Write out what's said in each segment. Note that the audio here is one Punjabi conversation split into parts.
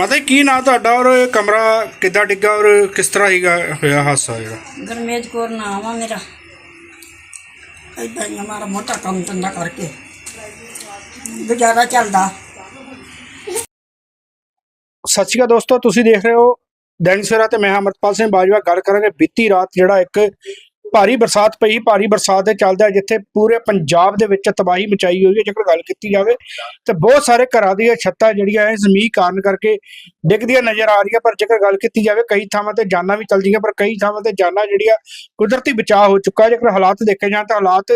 ਮਾਤਾ ਜੀ ਕੀ ਨਾਂ ਤੁਹਾਡਾ ਔਰ ਇਹ ਕਮਰਾ ਕਿੱਦਾਂ ਡਿੱਗਾ ਔਰ ਕਿਸ ਤਰ੍ਹਾਂ ਹੀਗਾ ਹੋਇਆ ਹਾਦਸਾ ਜਿਹੜਾ? ਗਰਮੇਜ ਕੌਰ ਨਾਮ ਆ ਮੇਰਾ। ਏਦਾਂ ਹੀ ਮੋਟਾ ਕੰਮ ਧੰਦਾ ਕਰਕੇ। ਗੁਜ਼ਾਰਾ ਚੱਲਦਾ। ਸਤਿ ਸ਼੍ਰੀ ਅਕਾਲ ਦੋਸਤੋ ਤੁਸੀਂ ਦੇਖ ਰਹੇ ਹੋ ਦੈਨਿਕ ਸਵੇਰਾ ਤੇ ਮੈਂ ਹਾਂ ਅਮਰਪਾਲ ਸਿੰਘ ਬਾਜਵਾ। ਗੱਲ ਕਰਾਂਗੇ ਬੀਤੀ ਰਾਤ ਜਿਹੜਾ ਇੱਕ ਭਾਰੀ ਬਰਸਾਤ ਪਈ, ਭਾਰੀ ਬਰਸਾਤ ਦੇ ਚੱਲਦਾ ਜਿੱਥੇ ਪੂਰੇ ਪੰਜਾਬ ਦੇ ਵਿੱਚ ਤਬਾਹੀ ਮਚਾਈ ਹੋਈ ਹੈ, ਜੇਕਰ ਗੱਲ ਕੀਤੀ ਜਾਵੇ ਤੇ ਬਹੁਤ ਸਾਰੇ ਘਰਾਂ ਦੀਆਂ ਛੱਤਾਂ ਜਿਹੜੀਆਂ ਇਸ ਮੀਂਹ ਕਾਰਨ ਕਰਕੇ ਡਿੱਗਦੀਆਂ ਨਜ਼ਰ ਆ ਰਹੀਆਂ, ਪਰ ਜੇਕਰ ਗੱਲ ਕੀਤੀ ਜਾਵੇ ਕਈ ਥਾਵਾਂ ਤੇ ਜਾਨਾਂ ਵੀ ਚਲਦੀਆਂ, ਪਰ ਕਈ ਥਾਵਾਂ ਤੇ ਜਾਨਾਂ ਜਿਹੜੀਆਂ ਕੁਦਰਤੀ ਬਚਾਅ ਹੋ ਚੁੱਕਾ, ਜੇਕਰ ਹਾਲਾਤ ਦੇਖੇ ਜਾਣ ਤਾਂ ਹਾਲਾਤ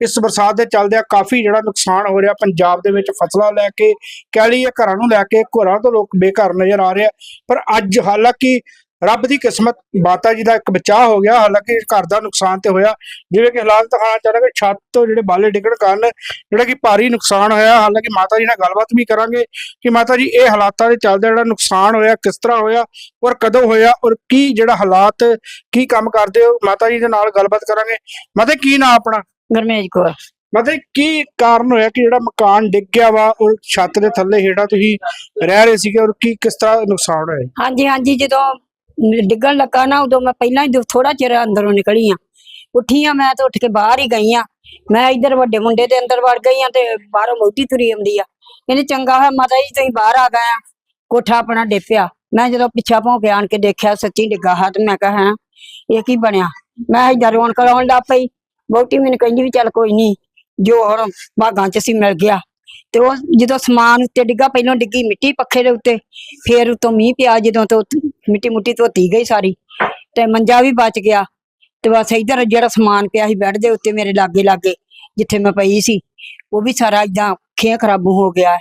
ਇਸ ਬਰਸਾਤ ਦੇ ਚੱਲਦਿਆਂ ਕਾਫੀ ਜਿਹੜਾ ਨੁਕਸਾਨ ਹੋ ਰਿਹਾ, ਪੰਜਾਬ ਦੇ ਵਿੱਚ ਫਸਲਾਂ ਲੈ ਕੇ, ਕਹਿ ਲਈਏ ਘਰਾਂ ਨੂੰ ਲੈ ਕੇ, ਘਰਾਂ ਤੋਂ ਲੋਕ ਬੇਘਰ ਨਜ਼ਰ ਆ ਰਹੇ ਆ, ਪਰ ਅੱਜ ਹਾਲਾਂਕਿ ਰੱਬ ਦੀ ਕਿਸਮਤ ਮਾਤਾ ਜੀ ਦਾ ਇੱਕ ਬਚਾਅ ਹੋ ਗਿਆ ਹਾਲਾਂਕਿ ਘਰ ਦਾ ਨੁਕਸਾਨ ਤੇ ਹੋਇਆ। ਜਿਵੇਂ ਕਿ ਹਾਲਾਤ ਦਿਖਾਉਣਾ ਚਾਹਾਂਗੇ ਛੱਤ ਤੋਂ ਜਿਹੜੇ ਬਾਲੇ ਡਿੱਗਣ ਕਾਰਨ ਜਿਹੜਾ ਕਿ ਭਾਰੀ ਨੁਕਸਾਨ ਹੋਇਆ ਹਾਲਾਂਕਿ ਮਾਤਾ ਜੀ ਨਾਲ ਗੱਲਬਾਤ ਵੀ ਕਰਾਂਗੇ ਕਿ ਮਾਤਾ ਜੀ ਇਹ ਹਾਲਾਤਾਂ ਦੇ ਚੱਲਦੇ ਜਿਹੜਾ ਨੁਕਸਾਨ ਹੋਇਆ ਕਿਸ ਤਰ੍ਹਾਂ ਹੋਇਆ ਔਰ ਕਦੋਂ ਹੋਇਆ ਔਰ ਕੀ ਜਿਹੜਾ ਹਾਲਾਤ ਕੀ ਕੰਮ ਕਰਦੇ ਹੋ ਮਾਤਾ ਜੀ ਦੇ ਨਾਲ ਗੱਲਬਾਤ ਕਰਾਂਗੇ। ਮਾਤਾ ਕੀ ਨਾਂ ਆਪਣਾ? ਗਰਮੇਜ ਕੌਰ। ਮਤਲਬ ਕੀ ਕਾਰਨ ਹੋਇਆ ਕਿ ਜਿਹੜਾ ਮਕਾਨ ਡਿੱਗ ਗਿਆ ਵਾ ਔਰ ਛੱਤ ਦੇ ਥੱਲੇ ਹੇਠਾਂ ਤੁਸੀਂ ਰਹਿ ਰਹੇ ਸੀਗੇ ਔਰ ਕੀ ਕਿਸ ਤਰ੍ਹਾਂ ਨੁਕਸਾਨ ਹੋਇਆ? ਹਾਂਜੀ ਹਾਂਜੀ ਜਦੋਂ ਡਿੱਗਣ ਲੱਗਾ ਨਾ ਉਦੋਂ ਮੈਂ ਪਹਿਲਾਂ ਹੀ ਥੋੜਾ ਚਿਰ ਅੰਦਰੋਂ ਨਿਕਲੀ ਆ। ਉੱਠੀ ਆ ਮੈਂ ਤਾਂ ਉੱਠ ਕੇ ਬਾਹਰ ਹੀ ਗਈ ਆ। ਮੈਂ ਇੱਧਰ ਵੱਡੇ ਮੁੰਡੇ ਦੇ ਅੰਦਰ ਵੜ ਗਈ ਆ ਤੇ ਬਾਹਰੋਂ ਮੋਟੀ ਤੁਰੀ ਆਉਂਦੀ ਆ। ਕਹਿੰਦੇ ਚੰਗਾ ਹੋਇਆ ਮਾਤਾ ਜੀ ਤੁਸੀਂ ਬਾਹਰ ਆ ਗਏ ਆ। ਕੋਠਾ ਆਪਣਾ ਡੇਪਿਆ। ਮੈਂ ਜਦੋਂ ਪਿੱਛਾ ਭੌਂ ਕੇ ਆਣ ਕੇ ਦੇਖਿਆ ਸੱਚੀ ਡਿੱਗਾ ਹੈ ਤੇ ਮੈਂ ਕਿਹਾ ਹੈਂ, ਇਹ ਕੀ ਬਣਿਆ? ਮੈਂ ਇੱਧਰ ਰੋਣ ਕਰਾਉਣ ਲੱਗ ਪਈ। ਬਹੁਤੀ ਮੈਨੂੰ ਕਹਿੰਦੀ ਵੀ ਚੱਲ ਕੋਈ ਨਹੀਂ ਜੋ ਹੁਣ ਬਾਗਾਂ ਚ ਸੀ ਮਿਲ ਗਿਆ। ਤੇ ਉਹ ਜਦੋਂ ਸਮਾਨ ਉੱਤੇ ਡਿੱਗਾ ਪਹਿਲਾਂ ਡਿੱਗੀ ਮਿੱਟੀ ਪੱਖੇ ਦੇ ਉੱਤੇ ਫੇਰ ਉਤੋਂ ਮੀਂਹ ਪਿਆ ਜਦੋਂ ਤੋਂ ਮਿੱਟੀ ਮੁੱਟੀ ਧੋਤੀ ਗਈ ਸਾਰੀ ਤੇ ਮੰਜਾ ਵੀ ਬਚ ਗਿਆ। ਤੇ ਬਸ ਇੱਧਰ ਜਿਹੜਾ ਸਮਾਨ ਪਿਆ ਸੀ ਬੈੱਡ ਦੇ ਉੱਤੇ ਮੇਰੇ ਲਾਗੇ ਲਾਗੇ ਜਿੱਥੇ ਮੈਂ ਪਈ ਸੀ ਉਹ ਵੀ ਸਾਰਾ ਇਦਾਂ ਖੇ ਖਰਾਬੂ ਹੋ ਗਿਆ।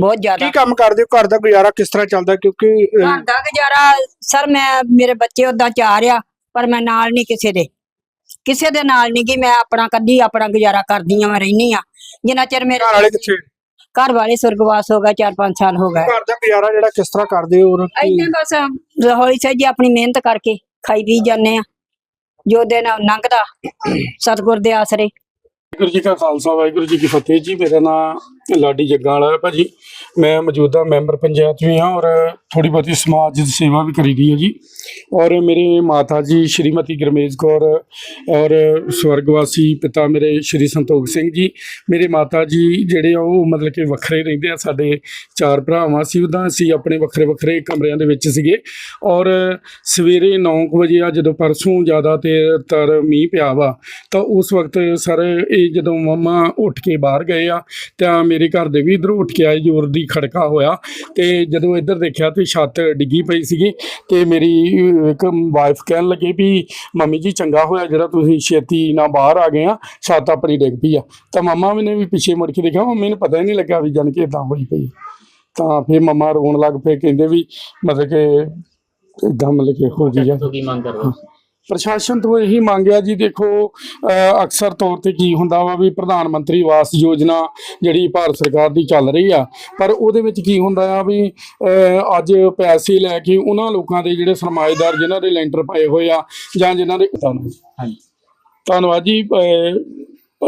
ਬਹੁਤ ਜ਼ਿਆਦਾ। ਕੀ ਕੰਮ ਕਰਦੇ ਹੋ? ਘਰ ਦਾ ਗੁਜ਼ਾਰਾ ਕਿਸ ਤਰ੍ਹਾਂ ਚੱਲਦਾ ਕਿਉਂਕਿ ਘਰ ਦਾ ਗੁਜ਼ਾਰਾ ਸਰ ਮੈਂ ਮੇਰੇ ਬੱਚੇ ਉਦਾਂ ਚਾਰ ਆ ਪਰ ਮੈਂ ਨਾਲ ਨਹੀਂ ਕਿਸੇ ਦੇ। ਕਿਸੇ ਦੇ ਨਾਲ ਨਹੀਂ ਕਿ ਮੈਂ ਆਪਣਾ ਕੱਢੀ ਆਪਣਾ ਗੁਜ਼ਾਰਾ ਕਰਦੀ ਆ ਮੈਂ ਰਹਿਨੀ ਆ ਜਿੰਨਾ ਚਿਰ ਮੇਰੇ ਘਰ ਵਾਲੇ ਕਿੱਥੇ? ਘਰ ਵਾਲੇ ਸੁਰਗਵਾਸ ਹੋ ਗਏ 4-5 ਸਾਲ ਹੋ ਗਏ। ਘਰ ਦਾ ਗੁਜ਼ਾਰਾ ਜਿਹੜਾ ਕਿਸ ਤਰ੍ਹਾਂ ਕਰਦੇ ਹੋ ਔਰ ਕੀ- ਐਦਾਂ ਬਸ ਹੌਲੀ ਸਹਿਜੀ ਆਪਣੀ ਮਿਹਨਤ ਕਰਕੇ ਖਾਈ ਪੀ ਜਾਂਦੇ ਆ ਜੋ ਦਿਨ ਲੰਘਦਾ ਸਤਿਗੁਰ ਦੇ ਆਸਰੇ। ਵਾਹਿਗੁਰੂ ਜੀ ਕਾ ਖਾਲਸਾ ਵਾਹਿਗੁਰੂ ਜੀ ਕੀ ਫਤਿਹ ਜੀ ਮੇਰਾ ਨਾਮ ਲਾਡੀ ਜੱਗਾ ਵਾਲਾ ਹੈ ਭਾਜੀ। ਮੈਂ ਮੌਜੂਦਾ ਮੈਂਬਰ ਪੰਚਾਇਤ ਵੀ ਹਾਂ ਔਰ ਥੋੜੀ ਬਹੁਤੀ ਸਮਾਜ ਦੀ ਸੇਵਾ ਵੀ ਕਰੀਦੀ ਹੈ ਜੀ। ਔਰ ਮੇਰੇ ਮਾਤਾ ਜੀ ਸ਼੍ਰੀਮਤੀ ਗਰਮੇਜ ਕੌਰ ਔਰ ਸਵਰਗਵਾਸੀ ਪਿਤਾ ਮੇਰੇ ਸ਼੍ਰੀ ਸੰਤੋਖ ਸਿੰਘ ਜੀ। ਮੇਰੇ ਮਾਤਾ ਜੀ ਜਿਹੜੇ ਆ ਉਹ ਮਤਲਬ ਕਿ ਵੱਖਰੇ ਰਹਿੰਦੇ ਆ, ਸਾਡੇ ਚਾਰ ਭਰਾਵਾਂ ਸੀ ਉਦਾਂ ਅਸੀਂ ਆਪਣੇ ਵੱਖਰੇ ਵੱਖਰੇ ਕਮਰਿਆਂ ਦੇ ਵਿੱਚ ਸੀਗੇ। ਔਰ ਸਵੇਰੇ 9 ਵਜੇ ਆ ਜਦੋਂ ਪਰਸੋਂ ਜ਼ਿਆਦਾ ਤੇ ਤਰ ਮੀਂਹ ਪਿਆ ਵਾ, ਤਾਂ ਉਸ ਵਕਤ ਸਰ ਇਹ ਜਦੋਂ ਮੰਮਾ ਉੱਠ ਕੇ ਬਾਹਰ ਗਏ ਆ, ਤਾਂ ਮੇਰੇ ਘਰ ਦੇ ਵੀ ਇਧਰੋਂ ਉੱਠ ਕੇ ਆਏ, ਜ਼ੋਰ ਦੀ ਖੜਕਾ ਹੋਇਆ ਤੇ ਜਦੋਂ ਇੱਧਰ ਦੇਖਿਆ ਤੇ ਛੱਤ ਡਿੱਗੀ ਪਈ ਸੀਗੀ ਤੇ ਮੇਰੀ ਇੱਕ ਵਾਈਫ ਕਹਿਣ ਲੱਗੇ ਵੀ, ਮੰਮੀ ਜੀ ਚੰਗਾ ਹੋਇਆ ਜਿਹੜਾ ਤੁਸੀਂ ਛੇਤੀ ਨਾਲ ਬਾਹਰ ਆ ਗਏ ਆ, ਛੱਤ ਆਪਣੀ ਡਿੱਗ ਪਈ ਆ। ਤਾਂ ਮੰਮਾ ਵੀ ਨੇ ਵੀ ਪਿੱਛੇ ਮੁੜ ਕੇ ਦੇਖਿਆ, ਮੰਮੀ ਨੂੰ ਪਤਾ ਹੀ ਨਹੀਂ ਲੱਗਾ ਵੀ ਜਾਣ ਕੇ ਇਦਾਂ ਹੋਈ ਪਈ ਤਾਂ ਫਿਰ ਮਮਾ ਰੋਣ ਲੱਗ ਪਏ, ਕਹਿੰਦੇ ਵੀ ਮਤਲਬ ਕਿ ਇਦਾਂ ਮਤਲਬ ਕਿ ਹੋ ਗਈ ਆ। ਮੰਗ ਕਰਦੇ ਪ੍ਰਸ਼ਾਸਨ ਤੋਂ ਇਹੀ ਮੰਗਿਆ ਜੀ ਦੇਖੋ ਅਕਸਰ ਤੌਰ ਤੇ ਕੀ ਹੁੰਦਾ ਵਾ ਵੀ ਪ੍ਰਧਾਨ ਮੰਤਰੀ ਆਵਾਸ ਯੋਜਨਾ ਜਿਹੜੀ ਭਾਰਤ ਸਰਕਾਰ ਦੀ ਚੱਲ ਰਹੀ ਆ ਪਰ ਉਹਦੇ ਵਿੱਚ ਕੀ ਹੁੰਦਾ ਆ ਵੀ ਅੱਜ ਪੈਸੇ ਲੈ ਕੇ ਉਹਨਾਂ ਲੋਕਾਂ ਦੇ ਜਿਹੜੇ ਸਰਮਾਏਦਾਰ ਜਿਨ੍ਹਾਂ ਦੇ ਲੈਂਟਰ ਪਏ ਹੋਏ ਆ ਜਾਂ ਜਿਨ੍ਹਾਂ ਦੇ ਹਾਂਜੀ। ਧੰਨਵਾਦ ਜੀ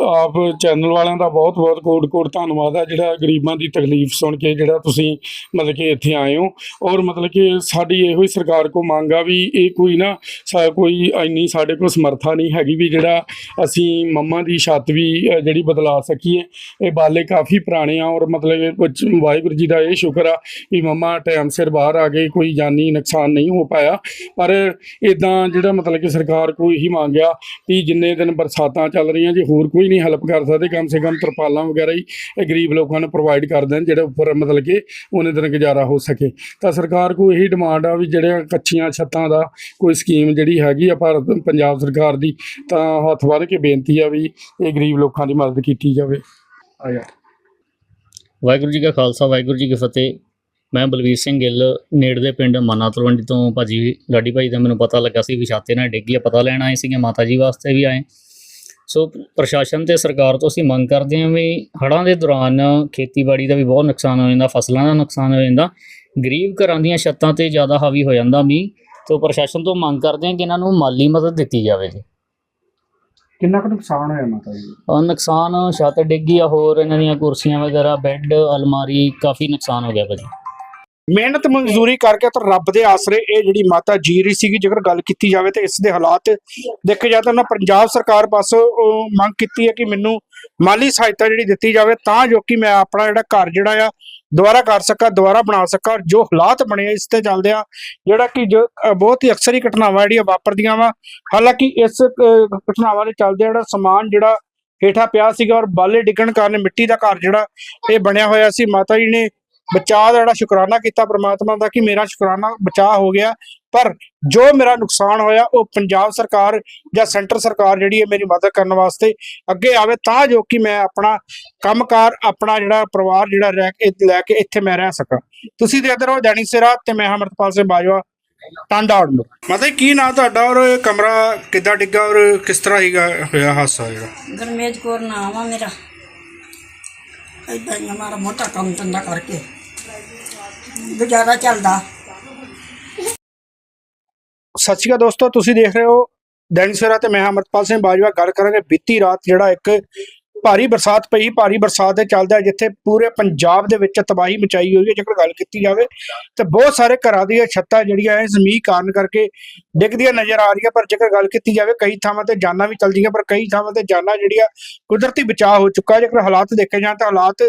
ਆਪ ਚੈਨਲ ਵਾਲਿਆਂ ਦਾ ਬਹੁਤ ਬਹੁਤ ਕੋਟ ਕੋਟ ਧੰਨਵਾਦ ਆ ਜਿਹੜਾ ਗਰੀਬਾਂ ਦੀ ਤਕਲੀਫ ਸੁਣ ਕੇ ਜਿਹੜਾ ਤੁਸੀਂ ਮਤਲਬ ਕਿ ਇੱਥੇ ਆਏ ਹੋ। ਔਰ ਮਤਲਬ ਕਿ ਸਾਡੀ ਇਹੋ ਹੀ ਸਰਕਾਰ ਕੋ ਮੰਗ ਆ ਵੀ ਇਹ ਕੋਈ ਨਾ ਸਾ ਕੋਈ ਇੰਨੀ ਸਾਡੇ ਕੋਲ ਸਮਰੱਥਾ ਨਹੀਂ ਹੈਗੀ ਵੀ ਜਿਹੜਾ ਅਸੀਂ ਮੰਮਾ ਦੀ ਛੱਤ ਵੀ ਜਿਹੜੀ ਬਦਲਾ ਸਕੀਏ। ਇਹ ਬਾਲੇ ਕਾਫੀ ਪੁਰਾਣੇ ਆ ਔਰ ਮਤਲਬ ਕਿ ਕੁਝ ਵਾਹਿਗੁਰੂ ਜੀ ਦਾ ਇਹ ਸ਼ੁਕਰ ਆ ਵੀ ਮੰਮਾ ਟਾਈਮ ਸਿਰ ਬਾਹਰ ਆ ਗਏ ਕੋਈ ਜਾਨੀ ਨੁਕਸਾਨ ਨਹੀਂ ਹੋ ਪਾਇਆ। ਪਰ ਇਦਾਂ ਜਿਹੜਾ ਮਤਲਬ ਕਿ ਸਰਕਾਰ ਕੋ ਇਹੀ ਮੰਗਿਆ ਕਿ ਜਿੰਨੇ ਦਿਨ ਬਰਸਾਤਾਂ ਚੱਲ ਰਹੀਆਂ ਜੇ ਹੋਰ ਕੋਈ ਨਹੀਂ ਹੈਲਪ ਕਰ ਸਕਦੇ ਕਮ ਸੇ ਕਮ ਤਰਪਾਲਾਂ ਵਗੈਰਾ ਹੀ ਇਹ ਗਰੀਬ ਲੋਕਾਂ ਨੂੰ ਪ੍ਰੋਵਾਈਡ ਕਰ ਦੇਣ ਜਿਹੜੇ ਉੱਪਰ ਮਤਲਬ ਕਿ ਉਹਨੇ ਦਿਨ ਗੁਜ਼ਾਰਾ ਹੋ ਸਕੇ। ਤਾਂ ਸਰਕਾਰ ਕੋ ਇਹੀ ਡਿਮਾਂਡ ਆ ਵੀ ਜਿਹੜੇ ਕੱਚੀਆਂ ਛੱਤਾਂ ਦਾ ਕੋਈ ਸਕੀਮ ਜਿਹੜੀ ਹੈਗੀ ਆ ਭਾਰਤ ਪੰਜਾਬ ਸਰਕਾਰ ਦੀ ਤਾਂ ਹੱਥ ਵੱਧ ਕੇ ਬੇਨਤੀ ਆ ਵੀ ਇਹ ਗਰੀਬ ਲੋਕਾਂ ਦੀ ਮਦਦ ਕੀਤੀ ਜਾਵੇ। ਵਾਹਿਗੁਰੂ ਜੀ ਕਾ ਖਾਲਸਾ ਵਾਹਿਗੁਰੂ ਜੀ ਕੀ ਫਤਿਹ। ਮੈਂ ਬਲਵੀਰ ਸਿੰਘ ਗਿੱਲ ਨੇੜਲੇ ਪਿੰਡ ਮਾਨਾ ਤਲਵੰਡੀ ਤੋਂ ਭਾਜੀ ਲਾਡੀ ਭਾਈ ਦਾ ਮੈਨੂੰ ਪਤਾ ਲੱਗਾ ਸੀ ਵੀ ਛਾਤੇ ਨਾਲ ਡਿੱਗੀ ਆ ਪਤਾ ਲੈਣ ਆਏ ਸੀਗੇ ਮਾਤਾ ਜੀ ਵਾਸਤੇ ਵੀ ਆਏ। ਸੋ ਪ੍ਰਸ਼ਾਸਨ ਤੇ ਸਰਕਾਰ ਤੋਂ ਅਸੀਂ ਮੰਗ ਕਰਦੇ ਹਾਂ ਵੀ ਹੜ੍ਹਾਂ ਦੇ ਦੌਰਾਨ ਖੇਤੀਬਾੜੀ ਦਾ ਵੀ ਬਹੁਤ ਨੁਕਸਾਨ ਹੋ ਜਾਂਦਾ ਫਸਲਾਂ ਦਾ ਨੁਕਸਾਨ ਹੋ ਜਾਂਦਾ। ਗਰੀਬ ਘਰਾਂ ਦੀਆਂ ਛੱਤਾਂ ਤੇ ਜ਼ਿਆਦਾ ਹਾਵੀ ਹੋ ਜਾਂਦਾ ਮੀਂਹ ਤੋਂ ਪ੍ਰਸ਼ਾਸਨ ਤੋਂ ਮੰਗ ਕਰਦੇ ਹਾਂ ਕਿ ਇਹਨਾਂ ਨੂੰ ਮਾਲੀ ਮਦਦ ਦਿੱਤੀ ਜਾਵੇ ਜੀ। ਕਿੰਨਾ ਕੁ ਨੁਕਸਾਨ ਹੋਇਆ ਮਾਤਾ ਜੀ? ਔਰ ਨੁਕਸਾਨ ਛੱਤ ਡਿੱਗੀ ਆ ਹੋਰ ਇਹਨਾਂ ਦੀਆਂ ਕੁਰਸੀਆਂ ਵਗੈਰਾ ਬੈੱਡ ਅਲਮਾਰੀ ਕਾਫੀ ਨੁਕਸਾਨ ਹੋ ਗਿਆ ਭਾਜੀ। ਮਿਹਨਤ ਮਜ਼ਦੂਰੀ ਕਰਕੇ ਤਾਂ ਰੱਬ ਦੇ ਆਸਰੇ ਇਹ ਜਿਹੜੀ ਮਾਤਾ ਜੀ ਰਹੀ ਸੀਗੀ, ਜੇਕਰ ਗੱਲ ਕੀਤੀ ਜਾਵੇ ਤੇ ਇਸ ਦੇ ਹਾਲਾਤ ਦੇਖੇ ਜਾਏ ਤਾਂ ਉਹਨਾਂ ਪੰਜਾਬ ਸਰਕਾਰ ਪਾਸੋਂ ਮੰਗ ਕੀਤੀ ਹੈ ਕਿ ਮੈਨੂੰ ਮਾਲੀ ਸਹਾਇਤਾ ਜਿਹੜੀ ਦਿੱਤੀ ਜਾਵੇ, ਤਾਂ ਜੋ ਕਿ ਮੈਂ ਆਪਣਾ ਜਿਹੜਾ ਘਰ ਜਿਹੜਾ ਆ, ਦੁਬਾਰਾ ਕਰ ਸਕਾਂ, ਦੁਬਾਰਾ ਬਣਾ ਸਕਾਂ। ਜੋ ਹਾਲਾਤ ਬਣੇ ਆ, ਇਸ ਤੇ ਚੱਲਦੇ ਆ, ਜਿਹੜਾ ਕਿ ਜੋ ਬਹੁਤ ਹੀ ਅਕਸਰ ਹੀ ਘਟਨਾਵਾਂ ਜਿਹੜੀਆਂ ਵਾਪਰਦੀਆਂ ਵਾ। ਹਾਲਾਂਕਿ ਇਸ ਘਟਨਾਵਾਂ ਦੇ ਚੱਲਦੇ ਜਿਹੜਾ ਸਮਾਨ ਜਿਹੜਾ ਹੇਠਾਂ ਪਿਆ ਸੀਗਾ, ਔਰ ਬਾਲੇ ਡਿੱਗਣ ਕਾਰਨ ਮਿੱਟੀ ਦਾ ਘਰ ਜਿਹੜਾ ਇਹ ਬਣਿਆ ਹੋਇਆ ਸੀ, ਮਾਤਾ ਜੀ ਨੇ ਬਚਾਅ ਦਾ ਜਿਹੜਾ ਸ਼ੁਕਰਾਨਾ ਕੀਤਾ ਪ੍ਰਮਾਤਮਾ ਦਾ ਕਿ ਮੇਰਾ ਸ਼ੁਕਰਾਨਾ ਬਚਾਅ ਹੋ ਗਿਆ। ਪਰ ਜੋ ਮੇਰਾ ਨੁਕਸਾਨ ਹੋਇਆ, ਉਹ ਪੰਜਾਬ ਸਰਕਾਰ ਜਾਂ ਸੈਂਟਰ ਸਰਕਾਰ ਜਿਹੜੀ ਹੈ ਮੇਰੀ ਮਦਦ ਕਰਨ ਵਾਸਤੇ ਅੱਗੇ ਆਵੇ ਤਾਂ ਜੋ ਕਿ ਮੈਂ ਆਪਣਾ ਕੰਮਕਾਰ, ਆਪਣਾ ਜਿਹੜਾ ਪਰਿਵਾਰ ਜਿਹੜਾ ਰਹਿ ਕੇ, ਲੈ ਕੇ ਇੱਥੇ ਮੈਂ ਰਹਿ ਸਕਾਂ। ਤੁਸੀਂ ਦੇਖਦੇ ਰਹੋ ਦੈਨਿਕ ਸਿਰਾ ਤੇ ਮੈਂ ਅਮਰਤਪਾਲ ਸਿੰਘ ਬਾਜਵਾ, ਟਾਂਡਾ ਆੜਮੋ ਮਤਲਬ ਕੀ ਨਾਂ ਤੁਹਾਡਾ ਔਰ ਇਹ ਕਮਰਾ ਕਿੱਦਾਂ ਡਿੱਗਾ ਔਰ ਕਿਸ ਤਰ੍ਹਾਂ ਹੀਗਾ ਹੋਇਆ ਹਾਦਸਾ ਜਿਹੜਾ? ਗਰਮੇਜ ਕੌਰ ਨਾਮ ਆ ਮੇਰਾ। ਏਦਾਂ ਹੀ ਆ ਮੋਟਾ ਕੰਮ ਧੰਦਾ ਕਰਕੇ। ਗੁਜ਼ਾਰਾ ਚੱਲਦਾ। ਸਤਿ ਸ਼੍ਰੀ ਅਕਾਲ ਦੋਸਤੋ, ਤੁਸੀਂ ਦੇਖ ਰਹੇ ਹੋ ਦੈਨਿਕ ਸਵੇਰਾ ਤੇ ਮੈਂ ਅਮਰਪਾਲ ਸਿੰਘ ਬਾਜਵਾ। ਗੱਲ ਕਰਾਂਗੇ ਬੀਤੀ ਰਾਤ ਜਿਹੜਾ ਇੱਕ ਭਾਰੀ ਬਰਸਾਤ ਪਈ, ਭਾਰੀ ਬਰਸਾਤ ਦੇ ਚੱਲਦਾ ਜਿੱਥੇ ਪੂਰੇ ਪੰਜਾਬ ਦੇ ਵਿੱਚ ਤਬਾਹੀ ਮਚਾਈ ਹੋਈ ਹੈ, ਜੇਕਰ ਗੱਲ ਕੀਤੀ ਜਾਵੇ, ਤੇ ਬਹੁਤ ਸਾਰੇ ਘਰਾਂ ਦੀਆਂ ਛੱਤਾਂ ਜਿਹੜੀਆਂ ਇਸ ਮੀਂਹ ਕਾਰਨ ਕਰਕੇ ਡਿੱਗਦੀਆਂ ਨਜ਼ਰ ਆ ਰਹੀਆਂ, ਪਰ ਜੇਕਰ ਗੱਲ ਕੀਤੀ ਜਾਵੇ, ਕਈ ਥਾਵਾਂ ਤੇ ਜਾਨਾਂ ਵੀ ਚਲਦੀਆਂ, ਪਰ ਕਈ ਥਾਵਾਂ ਤੇ ਜਾਨਾਂ ਜਿਹੜੀਆਂ ਕੁਦਰਤੀ ਬਚਾਅ ਹੋ ਚੁੱਕਾ ਜੇਕਰ ਹਾਲਾਤ ਦੇਖੇ ਜਾਣ, ਤਾਂ ਹਾਲਾਤ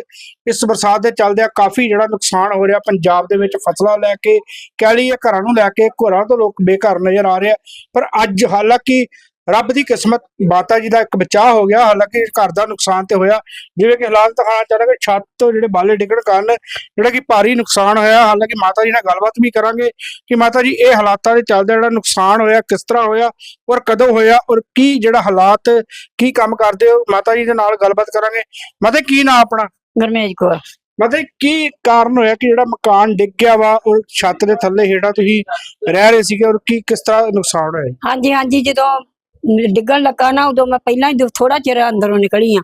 ਇਸ ਬਰਸਾਤ ਦੇ ਚੱਲਦਿਆਂ ਕਾਫੀ ਜਿਹੜਾ ਨੁਕਸਾਨ ਹੋ ਰਿਹਾ ਪੰਜਾਬ ਦੇ ਵਿੱਚ। ਫਸਲਾਂ ਲੈ ਕੇ, ਕਹਿ ਲਈਏ ਘਰਾਂ ਨੂੰ ਲੈ ਕੇ, ਘਰਾਂ ਤੋਂ ਲੋਕ ਬੇਘਰ ਨਜ਼ਰ ਆ ਰਹੇ ਆ। ਪਰ ਅੱਜ ਹਾਲਾਂਕਿ ਰੱਬ ਦੀ ਕਿਸਮਤ ਮਾਤਾ ਜੀ ਦਾ ਇੱਕ ਬਚਾਅ ਹੋ ਗਿਆ ਹਾਲਾਂਕਿ ਘਰ ਦਾ ਨੁਕਸਾਨ ਤੇ ਹੋਇਆ। ਜਿਵੇਂ ਕਿ ਹਾਲਾਤ ਦਿਖਾਉਣਾ ਚਾਹਾਂਗੇ ਛੱਤ ਤੋਂ ਜਿਹੜੇ ਬਾਲੇ ਡਿੱਗਣ ਕਾਰਨ ਜਿਹੜਾ ਕਿ ਭਾਰੀ ਨੁਕਸਾਨ ਹੋਇਆ ਹਾਲਾਂਕਿ ਮਾਤਾ ਜੀ ਨਾਲ ਗੱਲਬਾਤ ਵੀ ਕਰਾਂਗੇ ਕਿ ਮਾਤਾ ਜੀ ਇਹ ਹਾਲਾਤਾਂ ਦੇ ਚੱਲਦੇ ਜਿਹੜਾ ਨੁਕਸਾਨ ਹੋਇਆ ਕਿਸ ਤਰ੍ਹਾਂ ਹੋਇਆ ਔਰ ਕਦੋਂ ਹੋਇਆ ਔਰ ਕੀ ਜਿਹੜਾ ਹਾਲਾਤ ਕੀ ਕੰਮ ਕਰਦੇ ਹੋ ਮਾਤਾ ਜੀ ਦੇ ਨਾਲ ਗੱਲਬਾਤ ਕਰਾਂਗੇ। ਮਾਤਾ ਕੀ ਨਾਂ ਆਪਣਾ? ਗਰਮੇਜ ਕੌਰ। ਮਤਲਬ ਕੀ ਕਾਰਨ ਹੋਇਆ ਕਿ ਜਿਹੜਾ ਮਕਾਨ ਡਿੱਗ ਗਿਆ ਵਾ ਔਰ ਛੱਤ ਦੇ ਥੱਲੇ ਹੇਠਾਂ ਤੁਸੀਂ ਰਹਿ ਰਹੇ ਸੀਗੇ ਔਰ ਕੀ ਕਿਸ ਤਰ੍ਹਾਂ ਨੁਕਸਾਨ ਹੋਇਆ? ਹਾਂਜੀ ਹਾਂਜੀ ਜਦੋਂ ਡਿੱਗਣ ਲੱਗਾ ਨਾ, ਉਦੋਂ ਮੈਂ ਪਹਿਲਾਂ ਹੀ ਥੋੜਾ ਚਿਰ ਅੰਦਰੋਂ ਨਿਕਲੀ ਆ।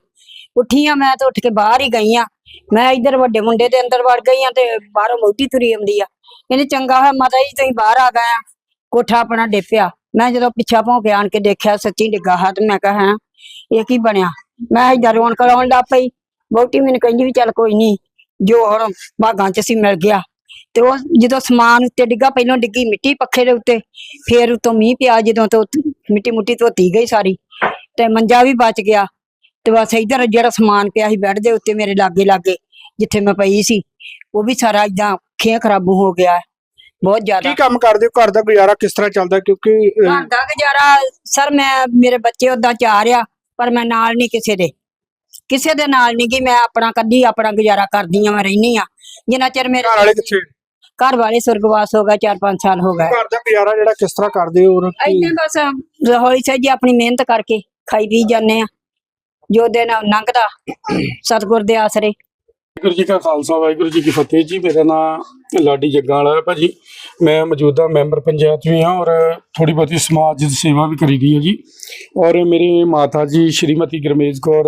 ਉੱਠੀ ਆ ਮੈਂ ਤਾਂ ਉੱਠ ਕੇ ਬਾਹਰ ਹੀ ਗਈ ਆ। ਮੈਂ ਇੱਧਰ ਵੱਡੇ ਮੁੰਡੇ ਦੇ ਅੰਦਰ ਵੜ ਗਈ ਆ ਤੇ ਬਾਹਰੋਂ ਮੋਟੀ ਤੁਰੀ ਆਉਂਦੀ ਆ। ਇਹਨੇ ਚੰਗਾ ਹੋਇਆ ਮਾਤਾ ਜੀ, ਤੁਸੀਂ ਬਾਹਰ ਆ ਗਏ ਆ। ਕੋਠਾ ਆਪਣਾ ਡੇਪਿਆ। ਮੈਂ ਜਦੋਂ ਪਿੱਛਾ ਭੌਂ ਆਣ ਕੇ ਦੇਖਿਆ, ਸੱਚੀ ਡਿੱਗਾ ਹੱਥ। ਮੈਂ ਕਿਹਾ, ਹੈਂ, ਇਹ ਕੀ ਬਣਿਆ? ਮੈਂ ਇੱਧਰ ਰੋਣ ਕਰਾਉਣ ਲੱਗ ਪਈ। ਬਹੁਤੀ ਮੈਨੂੰ ਕਹਿੰਦੀ ਵੀ, ਚੱਲ ਕੋਈ ਨਹੀਂ ਜੋ ਹੁਣ ਭਾਗਾਂ ਚ ਸੀ ਮਿਲ ਗਿਆ। ਤੇ ਉਹ ਜਦੋਂ ਸਮਾਨ ਉੱਤੇ ਡਿੱਗਾ, ਪਹਿਲਾਂ ਡਿੱਗੀ ਮਿੱਟੀ ਪੱਖੇ ਦੇ ਉੱਤੇ। ਫੇਰ ਉਤੋਂ ਮੀਂਹ ਪਿਆ, ਜਦੋਂ ਤੋਂ ਮਿੱਟੀ ਮੁੱਟੀ ਧੋਤੀ ਗਈ ਸਾਰੀ ਤੇ ਮੰਜਾ ਵੀ ਬਚ ਗਿਆ ਤੇ ਬਸ ਇਧਰ ਜਿਹੜਾ ਸਮਾਨ ਪਿਆ ਸੀ ਬੈੱਡ ਦੇ ਉੱਤੇ ਮੇਰੇ ਲਾਗੇ ਲਾਗੇ ਜਿੱਥੇ ਮੈਂ ਪਈ ਸੀ ਉਹ ਵੀ ਸਾਰਾ ਇਦਾਂ ਖੇ ਖਰਾਬੂ ਹੋ ਗਿਆ। ਬਹੁਤ ਜ਼ਿਆਦਾ। ਕੀ ਕੰਮ ਕਰਦੇ ਹੋ? ਘਰ ਦਾ ਗੁਜ਼ਾਰਾ ਕਿਸ ਤਰ੍ਹਾਂ ਚੱਲਦਾ? ਕਿਉਂਕਿ ਘਰ ਦਾ ਗੁਜ਼ਾਰਾ ਸਰ ਮੈਂ ਮੇਰੇ ਬੱਚੇ ਉਦਾਂ ਚਾਰ ਆ ਪਰ ਮੈਂ ਨਾਲ ਨਹੀਂ ਕਿਸੇ ਦੇ। ਕਿਸੇ ਦੇ ਨਾਲ ਨਹੀਂ ਕਿ ਮੈਂ ਆਪਣਾ ਕੱਢੀ ਆਪਣਾ ਗੁਜ਼ਾਰਾ ਕਰਦੀ ਆ ਮੈਂ ਰਹਿਨੀ ਆ ਜਿੰਨਾ ਚਿਰ ਮੇਰੇ ਘਰ ਵਾਲੇ ਕਿੱਥੇ? ਘਰ ਵਾਲੇ ਸੁਰਗਵਾਸ ਹੋ ਗਏ 4-5 ਸਾਲ ਹੋ ਗਏ। ਘਰ ਦਾ ਗੁਜ਼ਾਰਾ ਜਿਹੜਾ ਕਿਸ ਤਰ੍ਹਾਂ ਕਰਦੇ ਹੋ ਔਰ ਕੀ? ਬਸ ਹੌਲੀ ਸਹਿਜੀ ਆਪਣੀ ਮਿਹਨਤ ਕਰਕੇ ਖਾਈ ਪੀ ਜਾਂਦੇ ਆ ਜੋ ਦਿਨ ਲੰਘਦਾ ਸਤਿਗੁਰ ਦੇ ਆਸਰੇ। ਵਾਹਿਗੁਰੂ ਜੀ ਕਾ ਖਾਲਸਾ ਵਾਹਿਗੁਰੂ ਜੀ ਕੀ ਫਤਿਹ ਜੀ ਮੇਰਾ ਨਾਮ ਲਾਡੀ ਜੱਗਾਂ ਵਾਲਾ ਹੈ ਭਾਜੀ, ਮੈਂ ਮੌਜੂਦਾ ਮੈਂਬਰ ਪੰਚਾਇਤ ਵੀ ਹਾਂ ਔਰ ਥੋੜੀ ਬਹੁਤੀ ਸਮਾਜ ਦੀ ਸੇਵਾ ਵੀ ਕਰੀ ਦੀ ਹੈ ਜੀ। ਔਰ ਮੇਰੇ ਮਾਤਾ ਜੀ ਸ਼੍ਰੀਮਤੀ ਗਰਮੇਜ ਕੌਰ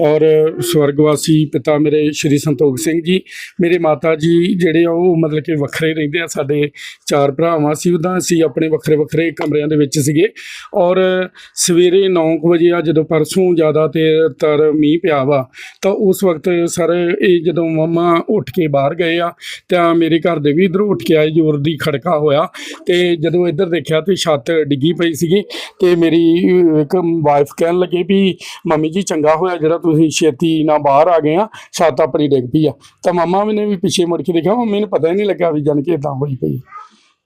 ਔਰ ਸਵਰਗਵਾਸੀ ਪਿਤਾ ਮੇਰੇ ਸ਼੍ਰੀ ਸੰਤੋਖ ਸਿੰਘ ਜੀ। ਮੇਰੇ ਮਾਤਾ ਜੀ ਜਿਹੜੇ ਆ ਉਹ ਮਤਲਬ ਕਿ ਵੱਖਰੇ ਰਹਿੰਦੇ ਆ, ਸਾਡੇ ਚਾਰ ਭਰਾਵਾਂ ਸੀ, ਉਦਾਂ ਅਸੀਂ ਆਪਣੇ ਵੱਖਰੇ ਵੱਖਰੇ ਕਮਰਿਆਂ ਦੇ ਵਿੱਚ ਸੀਗੇ। ਔਰ ਸਵੇਰੇ 9 ਵਜੇ ਆ, ਜਦੋਂ ਪਰਸੋਂ ਜ਼ਿਆਦਾ ਤੇ ਤਰ ਮੀਂਹ ਪਿਆ ਵਾ, ਤਾਂ ਉਸ ਵਕਤ ਸਰ ਇਹ ਜਦੋਂ ਮਮਾ ਉੱਠ ਕੇ ਬਾਹਰ ਗਏ ਆ, ਤਾਂ ਮੇਰੇ ਘਰ ਦੇ ਵੀ ਇਧਰੋਂ ਉੱਠ ਕੇ ਆਏ ਜ਼ੋਰ ਦੀ ਖੜਕਾ ਹੋਇਆ ਤੇ ਜਦੋਂ ਇੱਧਰ ਦੇਖਿਆ ਤੇ ਛੱਤ ਡਿੱਗੀ ਪਈ ਸੀਗੀ ਤੇ ਮੇਰੀ ਇੱਕ ਵਾਈਫ ਕਹਿਣ ਲੱਗੇ ਵੀ ਮੰਮੀ ਜੀ ਚੰਗਾ ਹੋਇਆ ਜਿਹੜਾ ਤੁਸੀਂ ਛੇਤੀ ਨਾ ਬਾਹਰ ਆ ਗਏ ਆ ਛੱਤ ਆਪਣੀ ਡਿੱਗ ਪਈ ਆ। ਤਾਂ ਮਮਾ ਵੀ ਨੇ ਵੀ ਪਿੱਛੇ ਮੁੜ ਕੇ ਦੇਖਿਆ ਮੰਮੀ ਨੂੰ ਪਤਾ ਹੀ ਨਹੀਂ ਲੱਗਾ ਵੀ ਜਾਨ ਕਿ ਇਦਾਂ ਹੋਈ ਪਈ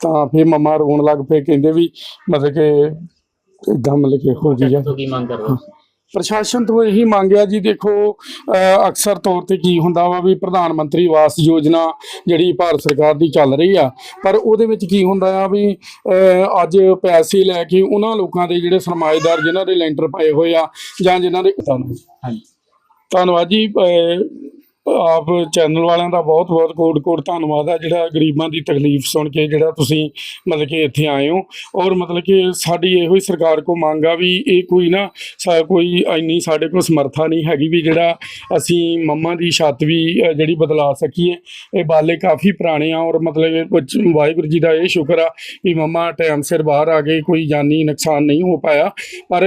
ਤਾਂ ਫਿਰ ਮਮਾ ਰੋਣ ਲੱਗ ਪਏ ਕਹਿੰਦੇ ਵੀ ਮਤਲਬ ਕਿ ਇਦਾਂ ਮਤਲਬ ਕਿ ਹੋ ਕੀ ਮੰਗ ਕਰਦੇ। ਹੋ? ਪ੍ਰਸ਼ਾਸਨ ਤੋਂ ਇਹੀ ਮੰਗਿਆ ਜੀ ਦੇਖੋ ਅਕਸਰ ਤੌਰ ਤੇ ਕੀ ਹੁੰਦਾ ਵਾ ਵੀ ਪ੍ਰਧਾਨ ਮੰਤਰੀ ਆਵਾਸ ਯੋਜਨਾ ਜਿਹੜੀ ਭਾਰਤ ਸਰਕਾਰ ਦੀ ਚੱਲ ਰਹੀ ਆ ਪਰ ਉਹਦੇ ਵਿੱਚ ਕੀ ਹੁੰਦਾ ਆ ਵੀ ਅੱਜ ਪੈਸੇ ਲੈ ਕੇ ਉਹਨਾਂ ਲੋਕਾਂ ਦੇ ਜਿਹੜੇ ਸਰਮਾਏਦਾਰ ਜਿਨ੍ਹਾਂ ਦੇ ਲੈਂਟਰ ਪਏ ਹੋਏ ਆ ਜਾਂ ਜਿਨ੍ਹਾਂ ਦੇ ਧੰਨਵਾਦ। ਧੰਨਵਾਦ ਜੀ ਆਪ ਚੈਨਲ ਵਾਲਿਆਂ ਦਾ ਬਹੁਤ ਬਹੁਤ ਕੋਟ ਕੋਟ ਧੰਨਵਾਦ ਆ ਜਿਹੜਾ ਗਰੀਬਾਂ ਦੀ ਤਕਲੀਫ ਸੁਣ ਕੇ ਜਿਹੜਾ ਤੁਸੀਂ ਮਤਲਬ ਕਿ ਇੱਥੇ ਆਏ ਹੋ। ਔਰ ਮਤਲਬ ਕਿ ਸਾਡੀ ਇਹੋ ਹੀ ਸਰਕਾਰ ਕੋ ਮੰਗ ਆ ਵੀ ਇਹ ਕੋਈ ਨਾ ਸਾ ਕੋਈ ਇੰਨੀ ਸਾਡੇ ਕੋਲ ਸਮਰਥਾ ਨਹੀਂ ਹੈਗੀ ਵੀ ਜਿਹੜਾ ਅਸੀਂ ਮੰਮਾ ਦੀ ਛੱਤ ਵੀ ਜਿਹੜੀ ਬਦਲਾ ਸਕੀਏ। ਇਹ ਬਾਲੇ ਕਾਫੀ ਪੁਰਾਣੇ ਆ ਔਰ ਮਤਲਬ ਕਿ ਕੁਝ ਵਾਹਿਗੁਰੂ ਜੀ ਦਾ ਇਹ ਸ਼ੁਕਰ ਆ ਵੀ ਮੰਮਾ ਟਾਈਮ ਸਿਰ ਬਾਹਰ ਆ ਗਏ ਕੋਈ ਜਾਨੀ ਨੁਕਸਾਨ ਨਹੀਂ ਹੋ ਪਾਇਆ। ਪਰ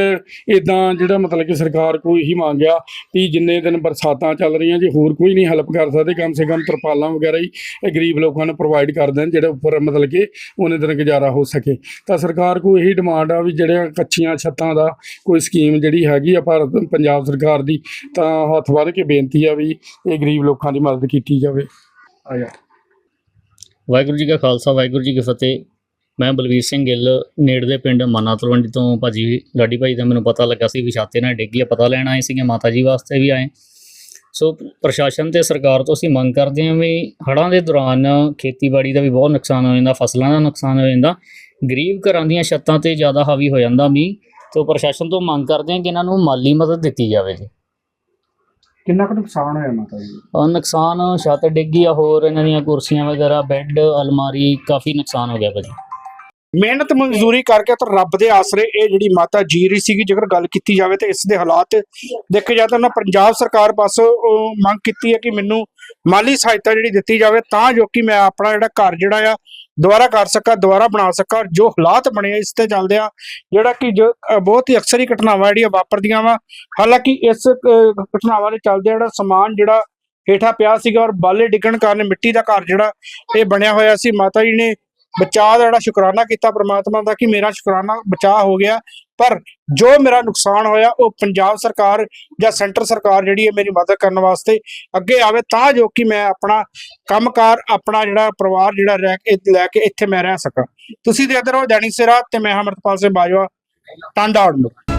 ਇਦਾਂ ਜਿਹੜਾ ਮਤਲਬ ਕਿ ਸਰਕਾਰ ਕੋਈ ਹੀ ਮੰਗਿਆ ਵੀ ਜਿੰਨੇ ਦਿਨ ਬਰਸਾਤਾਂ ਚੱਲ ਰਹੀਆਂ ਜੇ ਹੋਰ ਕੋਈ ਨਹੀਂ ਹੈਲਪ ਕਰ ਸਕਦੇ, ਕਮ ਸੇ ਕਮ ਤਰਪਾਲਾਂ ਵਗੈਰਾ ਹੀ ਇਹ ਗਰੀਬ ਲੋਕਾਂ ਨੂੰ ਪ੍ਰੋਵਾਈਡ ਕਰ ਦੇਣ, ਜਿਹੜੇ ਉੱਪਰ ਮਤਲਬ ਕਿ ਉਹਨੇ ਦਿਨ ਗੁਜ਼ਾਰਾ ਹੋ ਸਕੇ। ਤਾਂ ਸਰਕਾਰ ਕੋਲ ਇਹੀ ਡਿਮਾਂਡ ਆ ਵੀ ਜਿਹੜੇ ਕੱਚੀਆਂ ਛੱਤਾਂ ਦਾ ਕੋਈ ਸਕੀਮ ਜਿਹੜੀ ਹੈਗੀ ਆ ਭਾਰਤ, ਪੰਜਾਬ ਸਰਕਾਰ ਦੀ, ਤਾਂ ਹੱਥ ਵੱਧ ਕੇ ਬੇਨਤੀ ਆ ਵੀ ਇਹ ਗਰੀਬ ਲੋਕਾਂ ਦੀ ਮਦਦ ਕੀਤੀ ਜਾਵੇ। ਆ ਜਾ। ਵਾਹਿਗੁਰੂ ਜੀ ਕਾ ਖਾਲਸਾ, ਵਾਹਿਗੁਰੂ ਜੀ ਕੀ ਫਤਿਹ। ਮੈਂ ਬਲਵੀਰ ਸਿੰਘ ਗਿੱਲ ਨੇੜਲੇ ਪਿੰਡ ਮਾਨਾ ਤਲਵੰਡੀ ਤੋਂ ਭਾਜੀ ਲਾਡੀ ਭਾਈ ਦਾ ਮੈਨੂੰ ਪਤਾ ਲੱਗਾ ਸੀ ਵੀ ਛਾਤੇ ਨਾਲ ਡਿੱਗੀ ਆ, ਪਤਾ ਲੈਣ ਆਏ ਸੀਗੇ, ਮਾਤਾ ਜੀ ਵਾਸਤੇ ਵੀ ਆਏ। ਸੋ ਪ੍ਰਸ਼ਾਸਨ ਤੇ ਸਰਕਾਰ ਤੋਂ ਅਸੀਂ ਮੰਗ ਕਰਦੇ ਹਾਂ ਵੀ ਹੜ੍ਹਾਂ ਦੇ ਦੌਰਾਨ ਖੇਤੀਬਾੜੀ ਦਾ ਵੀ ਬਹੁਤ ਨੁਕਸਾਨ ਹੋ ਜਾਂਦਾ ਫਸਲਾਂ ਦਾ ਨੁਕਸਾਨ ਹੋ ਜਾਂਦਾ। ਗਰੀਬ ਘਰਾਂ ਦੀਆਂ ਛੱਤਾਂ ਤੇ ਜ਼ਿਆਦਾ ਹਾਵੀ ਹੋ ਜਾਂਦਾ ਮੀਂਹ ਤੋਂ ਪ੍ਰਸ਼ਾਸਨ ਤੋਂ ਮੰਗ ਕਰਦੇ ਹਾਂ ਕਿ ਇਹਨਾਂ ਨੂੰ ਮਾਲੀ ਮਦਦ ਦਿੱਤੀ ਜਾਵੇ ਜੀ। ਕਿੰਨਾ ਕੁ ਨੁਕਸਾਨ ਹੋਇਆ ਮਾਤਾ ਜੀ? ਔਰ ਨੁਕਸਾਨ ਛੱਤ ਡਿੱਗੀ ਆ ਹੋਰ ਇਹਨਾਂ ਦੀਆਂ ਕੁਰਸੀਆਂ ਵਗੈਰਾ ਬੈੱਡ ਅਲਮਾਰੀ ਕਾਫੀ ਨੁਕਸਾਨ ਹੋ ਗਿਆ ਭਾਜੀ। ਮਿਹਨਤ ਮਜ਼ਦੂਰੀ ਕਰਕੇ ਤਾਂ ਰੱਬ ਦੇ ਆਸਰੇ ਇਹ ਜਿਹੜੀ ਮਾਤਾ ਜੀ ਰਹੀ ਸੀਗੀ, ਜੇਕਰ ਗੱਲ ਕੀਤੀ ਜਾਵੇ ਤਾਂ ਇਸ ਦੇ ਹਾਲਾਤ ਦੇਖੇ ਜਾਏ ਤਾਂ ਉਹਨਾਂ ਪੰਜਾਬ ਸਰਕਾਰ ਪਾਸੋਂ ਮੰਗ ਕੀਤੀ ਹੈ ਕਿ ਮੈਨੂੰ ਮਾਲੀ ਸਹਾਇਤਾ ਜਿਹੜੀ ਦਿੱਤੀ ਜਾਵੇ ਤਾਂ ਜੋ ਕਿ ਮੈਂ ਆਪਣਾ ਜਿਹੜਾ ਘਰ ਜਿਹੜਾ ਆ ਦੁਬਾਰਾ ਕਰ ਸਕਾਂ, ਦੁਬਾਰਾ ਬਣਾ ਸਕਾਂ ਔਰ ਜੋ ਹਾਲਾਤ ਬਣੇ ਆ ਇਸ ਤੇ ਚੱਲਦੇ ਆ, ਜਿਹੜਾ ਕਿ ਜੋ ਬਹੁਤ ਹੀ ਅਕਸਰ ਹੀ ਘਟਨਾਵਾਂ ਜਿਹੜੀਆਂ ਵਾਪਰਦੀਆਂ ਵਾ। ਹਾਲਾਂਕਿ ਇਸ ਘਟਨਾਵਾਂ ਦੇ ਚੱਲਦੇ ਜਿਹੜਾ ਸਮਾਨ ਜਿਹੜਾ ਹੇਠਾਂ ਪਿਆ ਸੀਗਾ ਔਰ ਬਾਲੇ ਡਿੱਗਣ ਕਾਰਨ ਮਿੱਟੀ ਦਾ ਘਰ ਜਿਹੜਾ ਇਹ ਬਣਿਆ ਹੋਇਆ ਸੀ, ਮਾਤਾ ਜੀ ਨੇ ਬਚਾਅ ਦਾ ਜਿਹੜਾ ਸ਼ੁਕਰਾਨਾ ਕੀਤਾ ਪ੍ਰਮਾਤਮਾ ਦਾ ਕਿ ਮੇਰਾ ਸ਼ੁਕਰਾਨਾ ਬਚਾਅ ਹੋ ਗਿਆ। ਪਰ ਜੋ ਮੇਰਾ ਨੁਕਸਾਨ ਹੋਇਆ, ਉਹ ਪੰਜਾਬ ਸਰਕਾਰ ਜਾਂ ਸੈਂਟਰ ਸਰਕਾਰ ਜਿਹੜੀ ਹੈ ਮੇਰੀ ਮਦਦ ਕਰਨ ਵਾਸਤੇ ਅੱਗੇ ਆਵੇ, ਤਾਂ ਜੋ ਕਿ ਮੈਂ ਆਪਣਾ ਕੰਮਕਾਰ, ਆਪਣਾ ਜਿਹੜਾ ਪਰਿਵਾਰ ਜਿਹੜਾ ਰਹਿ ਕੇ, ਲੈ ਕੇ ਇੱਥੇ ਮੈਂ ਰਹਿ ਸਕਾਂ। ਤੁਸੀਂ ਦੇਖਦੇ ਰਹੋ ਦੈਨਿਕ ਸਿਰਾ ਤੇ ਮੈਂ ਅਮਰਤਪਾਲ ਸਿੰਘ ਬਾਜਵਾ, ਟਾਂਡਾ ਆਊਟਲੁੱਕ